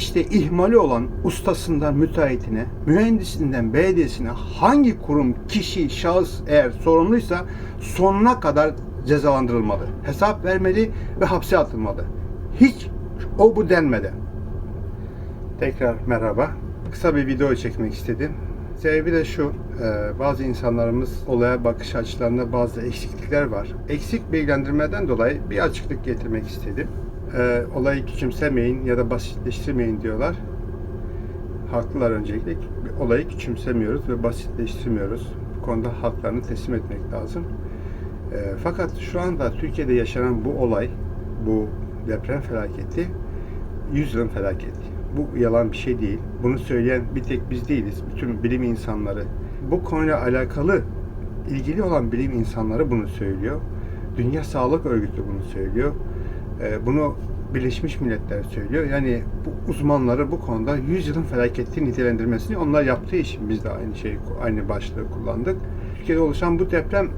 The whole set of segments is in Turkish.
İşte ihmali olan ustasından müteahhitine, mühendisinden belediyesine hangi kurum, kişi, şahıs eğer sorumluysa sonuna kadar cezalandırılmalı. Hesap vermeli ve hapse atılmalı. Hiç o bu denmeden. Tekrar merhaba. Kısa bir video çekmek istedim. Sebebi de şu, e, bazı insanlarımız olaya bakış açılarında bazı eksiklikler var. Eksik bilgilendirmeden dolayı bir açıklık getirmek istedim. E, Olayı küçümsemeyin ya da basitleştirmeyin diyorlar. Haklılar öncelikle. Olayı küçümsemiyoruz ve basitleştirmiyoruz. Bu konuda haklarını teslim etmek lazım. E, Fakat şu anda Türkiye'de yaşanan bu olay, bu deprem felaketi 100 yılın felaketi. Bu yalan bir şey değil. Bunu söyleyen bir tek biz değiliz. Bütün bilim insanları. Bu konuyla alakalı ilgili olan bilim insanları bunu söylüyor. Dünya Sağlık Örgütü bunu söylüyor. Ee, bunu Birleşmiş Milletler söylüyor. Yani bu uzmanları bu konuda 100 yılın felaketi nitelendirmesini onlar yaptığı için biz de aynı şeyi aynı başlığı kullandık. Türkiye'de oluşan bu deprem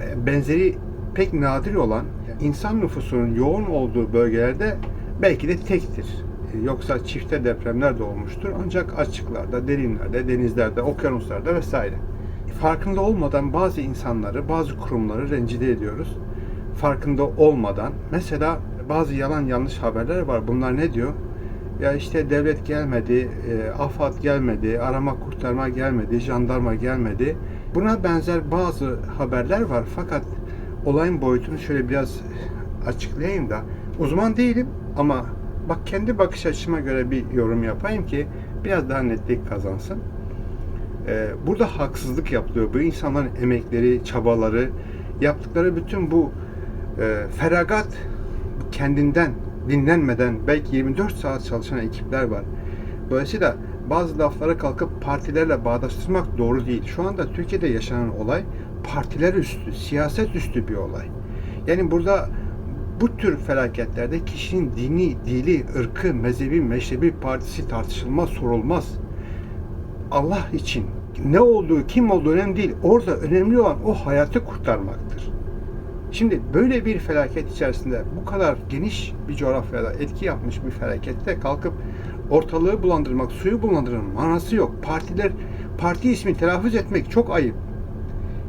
e, benzeri pek nadir olan insan nüfusunun yoğun olduğu bölgelerde belki de tektir. E, Yoksa çifte depremler de olmuştur. Ancak açıklarda, derinlerde, denizlerde, okyanuslarda vesaire. Farkında olmadan bazı insanları, bazı kurumları rencide ediyoruz. Farkında olmadan. Mesela bazı yalan yanlış haberler var. Bunlar ne diyor? Ya işte devlet gelmedi, e, AFAD gelmedi, arama kurtarma gelmedi, jandarma gelmedi. Buna benzer bazı haberler var fakat olayın boyutunu şöyle biraz açıklayayım da uzman değilim ama bak kendi bakış açıma göre bir yorum yapayım ki biraz daha netlik kazansın. Ee, burada haksızlık yapılıyor. Bu insanların emekleri, çabaları, yaptıkları bütün bu e, feragat kendinden dinlenmeden belki 24 saat çalışan ekipler var. Dolayısıyla bazı laflara kalkıp partilerle bağdaştırmak doğru değil. Şu anda Türkiye'de yaşanan olay partiler üstü, siyaset üstü bir olay. Yani burada bu tür felaketlerde kişinin dini, dili, ırkı, mezhebi, meşrebi, partisi tartışılmaz, sorulmaz. Allah için ne olduğu, kim olduğu önemli değil. Orada önemli olan o hayatı kurtarmaktır. Şimdi böyle bir felaket içerisinde bu kadar geniş bir coğrafyada etki yapmış bir felakette kalkıp ortalığı bulandırmak, suyu bulandırmanın manası yok. Partiler, parti ismi telaffuz etmek çok ayıp.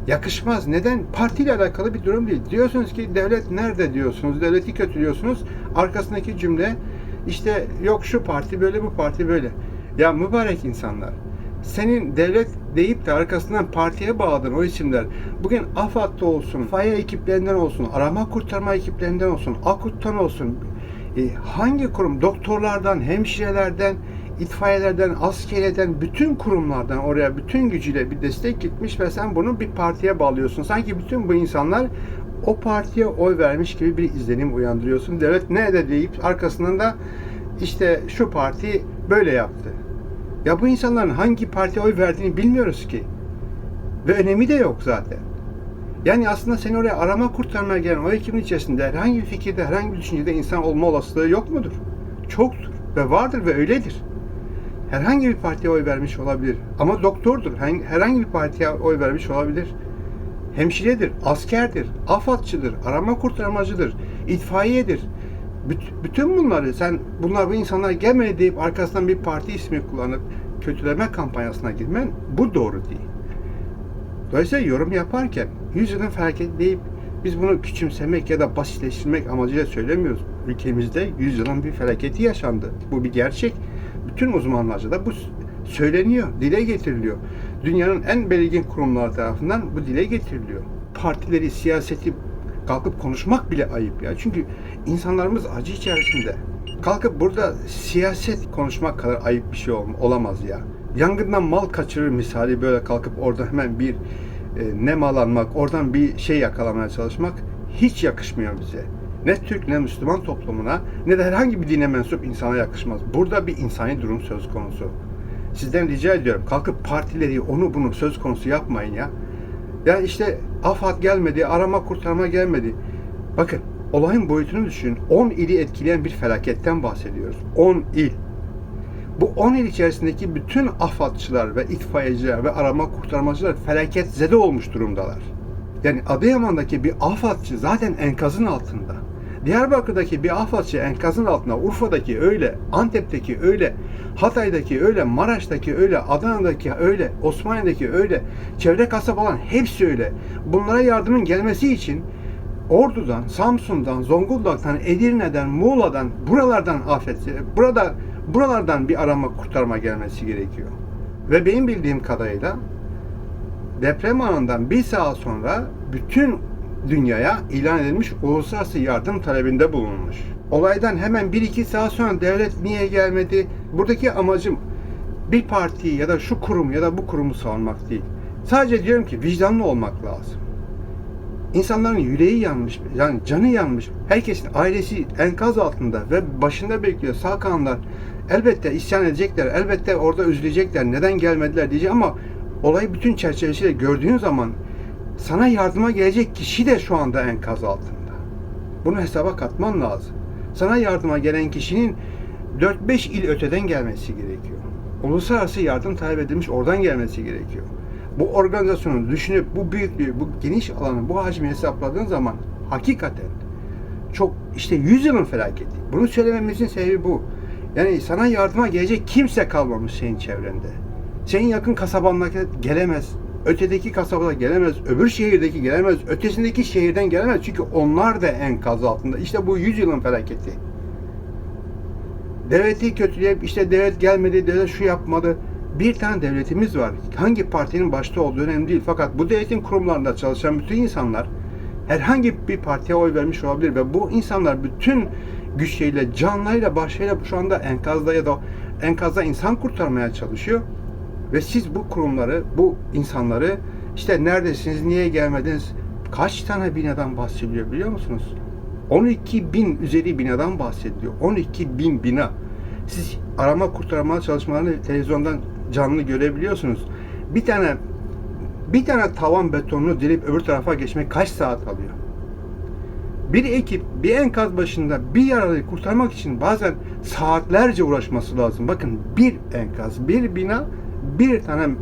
Yakışmaz. Neden? Partiyle alakalı bir durum değil. Diyorsunuz ki devlet nerede diyorsunuz, devleti kötülüyorsunuz. Arkasındaki cümle işte yok şu parti böyle, bu parti böyle. Ya mübarek insanlar. Senin devlet deyip de arkasından partiye bağladın o isimler. Bugün AFAD'da olsun, FAYA ekiplerinden olsun, arama kurtarma ekiplerinden olsun, AKUT'tan olsun. E, hangi kurum? Doktorlardan, hemşirelerden, itfaiyelerden, askeriyeden, bütün kurumlardan oraya bütün gücüyle bir destek gitmiş ve sen bunu bir partiye bağlıyorsun. Sanki bütün bu insanlar o partiye oy vermiş gibi bir izlenim uyandırıyorsun. Devlet ne de deyip arkasından da işte şu parti böyle yaptı. Ya bu insanların hangi partiye oy verdiğini bilmiyoruz ki. Ve önemi de yok zaten. Yani aslında seni oraya arama kurtarmaya gelen o ekibin içerisinde herhangi bir fikirde, herhangi bir düşüncede insan olma olasılığı yok mudur? Çoktur ve vardır ve öyledir. Herhangi bir partiye oy vermiş olabilir. Ama doktordur. Herhangi bir partiye oy vermiş olabilir. Hemşiredir, askerdir, afatçıdır, arama kurtarmacıdır, itfaiyedir. Büt- bütün bunları sen bunlar bu insanlar gelmedi deyip arkasından bir parti ismi kullanıp kötüleme kampanyasına girmen bu doğru değil. Dolayısıyla yorum yaparken yüzyılın felaketi deyip biz bunu küçümsemek ya da basitleştirmek amacıyla söylemiyoruz. Ülkemizde yüzyılın bir felaketi yaşandı. Bu bir gerçek. Bütün uzmanlarca da bu söyleniyor, dile getiriliyor. Dünyanın en belirgin kurumları tarafından bu dile getiriliyor. Partileri, siyaseti kalkıp konuşmak bile ayıp ya. Çünkü insanlarımız acı içerisinde. Kalkıp burada siyaset konuşmak kadar ayıp bir şey ol- olamaz ya. Yangından mal kaçırır misali böyle kalkıp orada hemen bir e, nemalanmak, oradan bir şey yakalamaya çalışmak hiç yakışmıyor bize. Ne Türk ne Müslüman toplumuna ne de herhangi bir dine mensup insana yakışmaz. Burada bir insani durum söz konusu. Sizden rica ediyorum kalkıp partileri onu bunu söz konusu yapmayın ya. Ya işte AFAD gelmedi, arama kurtarma gelmedi. Bakın olayın boyutunu düşünün. 10 ili etkileyen bir felaketten bahsediyoruz. 10 il. Bu 10 il içerisindeki bütün AFAD'çılar ve itfaiyeciler ve arama kurtarmacılar felaket zede olmuş durumdalar. Yani Adıyaman'daki bir AFAD'çı zaten enkazın altında. Diyarbakır'daki bir AFAD'çı enkazın altında, Urfa'daki öyle, Antep'teki öyle, Hatay'daki öyle, Maraş'taki öyle, Adana'daki öyle, Osmaniye'deki öyle, çevre kasabaların hepsi öyle. Bunlara yardımın gelmesi için Ordu'dan, Samsun'dan, Zonguldak'tan, Edirne'den, Muğla'dan, buralardan afet, burada buralardan bir arama kurtarma gelmesi gerekiyor. Ve benim bildiğim kadarıyla deprem anından bir saat sonra bütün dünyaya ilan edilmiş uluslararası yardım talebinde bulunmuş. Olaydan hemen 1-2 saat sonra devlet niye gelmedi? Buradaki amacım bir partiyi ya da şu kurumu ya da bu kurumu savunmak değil. Sadece diyorum ki vicdanlı olmak lazım. İnsanların yüreği yanmış, yani canı yanmış. Herkesin ailesi enkaz altında ve başında bekliyor. Sağ kanlar elbette isyan edecekler. Elbette orada üzülecekler. Neden gelmediler diyecek ama olayı bütün çerçevesiyle gördüğün zaman sana yardıma gelecek kişi de şu anda enkaz altında. Bunu hesaba katman lazım. Sana yardıma gelen kişinin 4-5 il öteden gelmesi gerekiyor. Uluslararası yardım talep edilmiş oradan gelmesi gerekiyor. Bu organizasyonu düşünüp bu büyüklüğü, bu geniş alanı, bu hacmi hesapladığın zaman hakikaten çok işte 100 yılın felaketi. Bunu söylememizin sebebi bu. Yani sana yardıma gelecek kimse kalmamış senin çevrende. Senin yakın kasabandaki gelemez. Ötedeki kasabada gelemez. Öbür şehirdeki gelemez. Ötesindeki şehirden gelemez. Çünkü onlar da enkaz altında. İşte bu 100 yılın felaketi. Devleti kötüleyip işte devlet gelmedi, devlet şu yapmadı. Bir tane devletimiz var. Hangi partinin başta olduğu önemli değil. Fakat bu devletin kurumlarında çalışan bütün insanlar herhangi bir partiye oy vermiş olabilir ve bu insanlar bütün güçleriyle, canlarıyla, başlarıyla şu anda enkazda ya da enkazda insan kurtarmaya çalışıyor. Ve siz bu kurumları, bu insanları işte neredesiniz, niye gelmediniz, kaç tane binadan bahsediyor biliyor musunuz? 12 bin üzeri binadan bahsediyor. 12 bin bina. Siz arama kurtarma çalışmalarını televizyondan canlı görebiliyorsunuz. Bir tane bir tane tavan betonunu delip öbür tarafa geçmek kaç saat alıyor? Bir ekip bir enkaz başında bir yaralıyı kurtarmak için bazen saatlerce uğraşması lazım. Bakın bir enkaz, bir bina, bir tane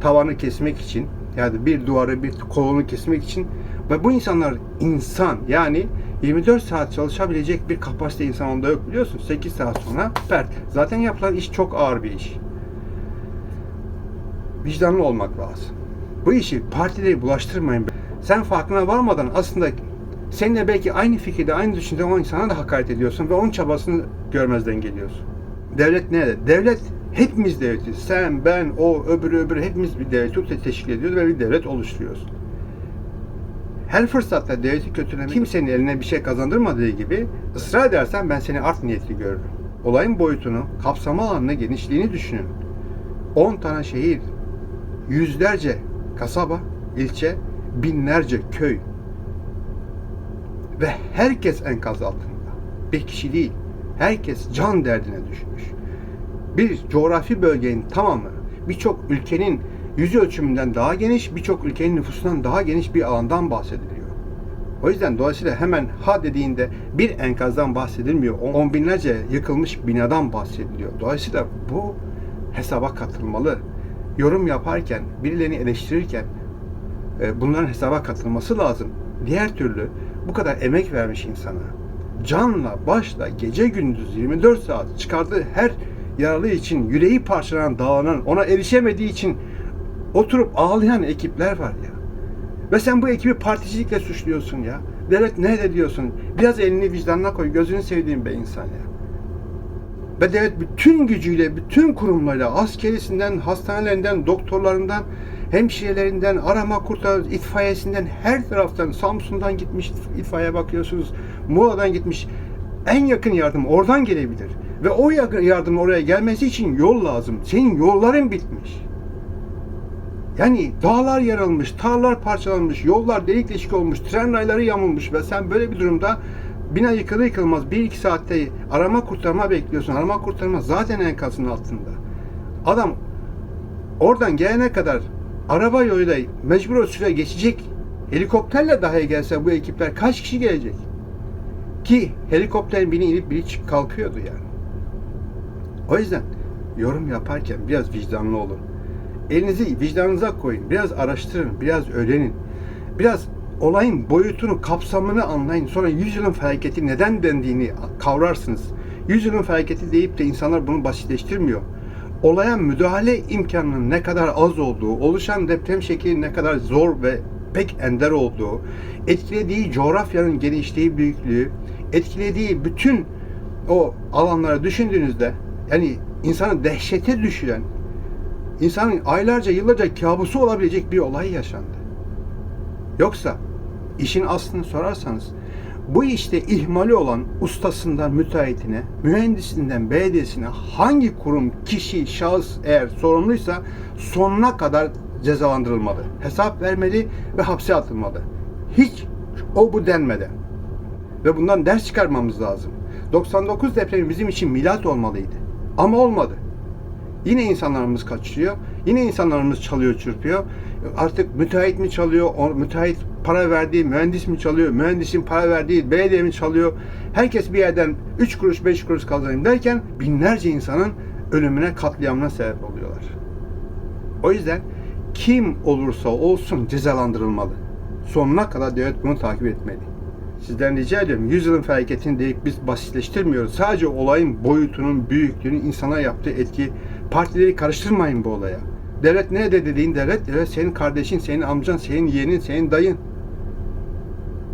tavanı kesmek için yani bir duvarı, bir kolonu kesmek için ve bu insanlar insan yani 24 saat çalışabilecek bir kapasite insanında yok biliyorsun. 8 saat sonra pert. Zaten yapılan iş çok ağır bir iş. Vicdanlı olmak lazım. Bu işi partileri bulaştırmayın. Sen farkına varmadan aslında seninle belki aynı fikirde, aynı düşüncede o insana da hakaret ediyorsun ve onun çabasını görmezden geliyorsun. Devlet nerede? Devlet hepimiz devletiz. Sen, ben, o, öbürü, öbürü hepimiz bir devleti teşkil ediyoruz ve bir devlet oluşturuyoruz. Her fırsatta devleti kötülemek kimsenin eline bir şey kazandırmadığı gibi ısrar edersen ben seni art niyetli görürüm. Olayın boyutunu, kapsama alanını, genişliğini düşünün. 10 tane şehir, yüzlerce kasaba, ilçe, binlerce köy ve herkes enkaz altında. Bir kişi değil, herkes can derdine düşmüş. Bir coğrafi bölgenin tamamı, birçok ülkenin yüz ölçümünden daha geniş, birçok ülkenin nüfusundan daha geniş bir alandan bahsediliyor. O yüzden dolayısıyla hemen ha dediğinde bir enkazdan bahsedilmiyor. On binlerce yıkılmış binadan bahsediliyor. Dolayısıyla bu hesaba katılmalı. Yorum yaparken, birilerini eleştirirken e, bunların hesaba katılması lazım. Diğer türlü bu kadar emek vermiş insana, canla, başla, gece gündüz 24 saat çıkardığı her yaralı için yüreği parçalanan, dağlanan, ona erişemediği için oturup ağlayan ekipler var ya. Ve sen bu ekibi particilikle suçluyorsun ya. Devlet ne diyorsun? Biraz elini vicdanına koy. Gözünü sevdiğim be insan ya. Ve devlet bütün gücüyle, bütün kurumlarıyla, askerisinden, hastanelerinden, doktorlarından, hemşirelerinden, arama kurtarma itfaiyesinden, her taraftan, Samsun'dan gitmiş itfaiye bakıyorsunuz, Muğla'dan gitmiş. En yakın yardım oradan gelebilir. Ve o yardım oraya gelmesi için yol lazım. Senin yolların bitmiş. Yani dağlar yarılmış, tarlar parçalanmış, yollar delik deşik olmuş, tren rayları yamulmuş ve sen böyle bir durumda bina yıkılır yıkılmaz 1-2 saatte arama kurtarma bekliyorsun. Arama kurtarma zaten enkazın altında. Adam oradan gelene kadar araba yoluyla mecbur süre geçecek. Helikopterle dahi gelse bu ekipler kaç kişi gelecek? Ki helikopterin biri inip biri çık kalkıyordu yani. O yüzden yorum yaparken biraz vicdanlı olun. Elinizi vicdanınıza koyun. Biraz araştırın, biraz öğrenin. Biraz olayın boyutunu, kapsamını anlayın. Sonra yüzyılın felaketi neden dendiğini kavrarsınız. Yüzyılın felaketi deyip de insanlar bunu basitleştirmiyor. Olaya müdahale imkanının ne kadar az olduğu, oluşan deprem şekli ne kadar zor ve pek ender olduğu, etkilediği coğrafyanın genişliği, büyüklüğü, etkilediği bütün o alanları düşündüğünüzde yani insanı dehşete düşüren, insanın aylarca, yıllarca kabusu olabilecek bir olay yaşandı. Yoksa işin aslını sorarsanız bu işte ihmali olan ustasından müteahhitine, mühendisinden belediyesine hangi kurum, kişi, şahıs eğer sorumluysa sonuna kadar cezalandırılmalı. Hesap vermeli ve hapse atılmalı. Hiç o bu denmeden. Ve bundan ders çıkarmamız lazım. 99 depremi bizim için milat olmalıydı. Ama olmadı. Yine insanlarımız kaçıyor. Yine insanlarımız çalıyor çırpıyor. Artık müteahhit mi çalıyor? Müteahhit para verdiği mühendis mi çalıyor? Mühendisin para verdiği belediye mi çalıyor? Herkes bir yerden 3 kuruş 5 kuruş kazanayım derken binlerce insanın ölümüne katliamına sebep oluyorlar. O yüzden kim olursa olsun cezalandırılmalı. Sonuna kadar devlet bunu takip etmeli. Sizden rica ediyorum. Yüzyılın felaketini deyip biz basitleştirmiyoruz. Sadece olayın boyutunun, büyüklüğünün insana yaptığı etki. Partileri karıştırmayın bu olaya. Devlet ne de dediğin devlet, devlet senin kardeşin, senin amcan, senin yeğenin, senin dayın.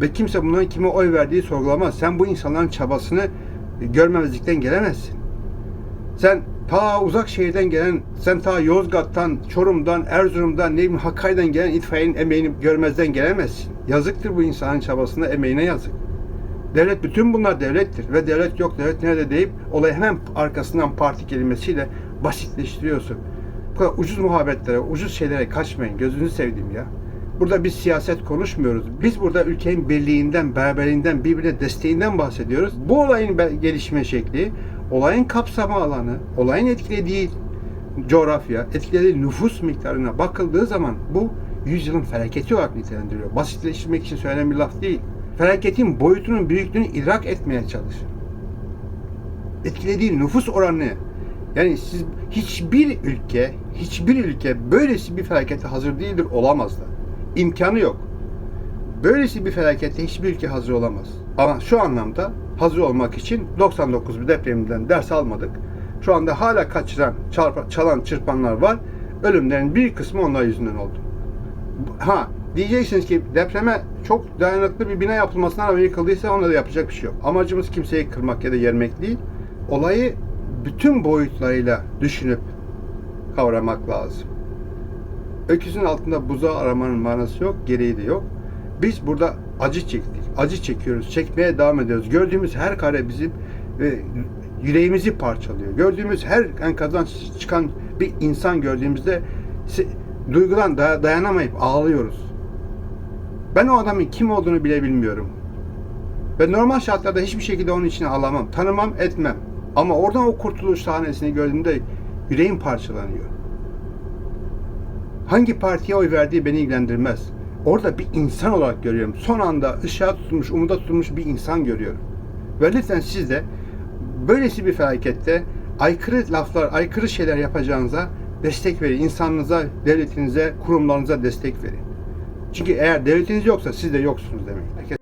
Ve kimse bunların kime oy verdiği sorgulamaz. Sen bu insanların çabasını görmemezlikten gelemezsin. Sen ta uzak şehirden gelen, sen ta Yozgat'tan, Çorum'dan, Erzurum'dan, ne bileyim Hakkari'den gelen itfaiyenin emeğini görmezden gelemezsin. Yazıktır bu insanın çabasına, emeğine yazık. Devlet, bütün bunlar devlettir ve devlet yok, devlet nerede deyip olayı hemen arkasından parti kelimesiyle basitleştiriyorsun. Bu kadar ucuz muhabbetlere, ucuz şeylere kaçmayın. Gözünüzü sevdiğim ya. Burada biz siyaset konuşmuyoruz. Biz burada ülkenin birliğinden, beraberliğinden, birbirine desteğinden bahsediyoruz. Bu olayın gelişme şekli, olayın kapsama alanı, olayın etkilediği coğrafya, etkilediği nüfus miktarına bakıldığı zaman bu yüzyılın felaketi olarak nitelendiriliyor. Basitleştirmek için söylenen bir laf değil. Felaketin boyutunun büyüklüğünü idrak etmeye çalışın. Etkilediği nüfus oranı yani siz hiçbir ülke, hiçbir ülke böylesi bir felakete hazır değildir, olamaz da. İmkanı yok. Böylesi bir felakete hiçbir ülke hazır olamaz. Ama şu anlamda hazır olmak için 99 bir depreminden ders almadık. Şu anda hala kaçıran, çarpa, çalan, çırpanlar var. Ölümlerin bir kısmı onlar yüzünden oldu. Ha diyeceksiniz ki depreme çok dayanıklı bir bina yapılmasına rağmen yıkıldıysa ona da yapacak bir şey yok. Amacımız kimseyi kırmak ya da yermek değil. Olayı bütün boyutlarıyla düşünüp kavramak lazım. Öküzün altında buzağı aramanın manası yok, gereği de yok. Biz burada acı çektik, acı çekiyoruz, çekmeye devam ediyoruz. Gördüğümüz her kare bizim e, yüreğimizi parçalıyor. Gördüğümüz her enkazdan çıkan bir insan gördüğümüzde duygudan day- dayanamayıp ağlıyoruz. Ben o adamın kim olduğunu bile bilmiyorum. Ve normal şartlarda hiçbir şekilde onun için ağlamam, tanımam, etmem. Ama oradan o kurtuluş sahnesini gördüğümde yüreğim parçalanıyor. Hangi partiye oy verdiği beni ilgilendirmez. Orada bir insan olarak görüyorum. Son anda ışığa tutulmuş, umuda tutulmuş bir insan görüyorum. Ve lütfen siz de böylesi bir felakette aykırı laflar, aykırı şeyler yapacağınıza destek verin. İnsanınıza, devletinize, kurumlarınıza destek verin. Çünkü eğer devletiniz yoksa siz de yoksunuz demek.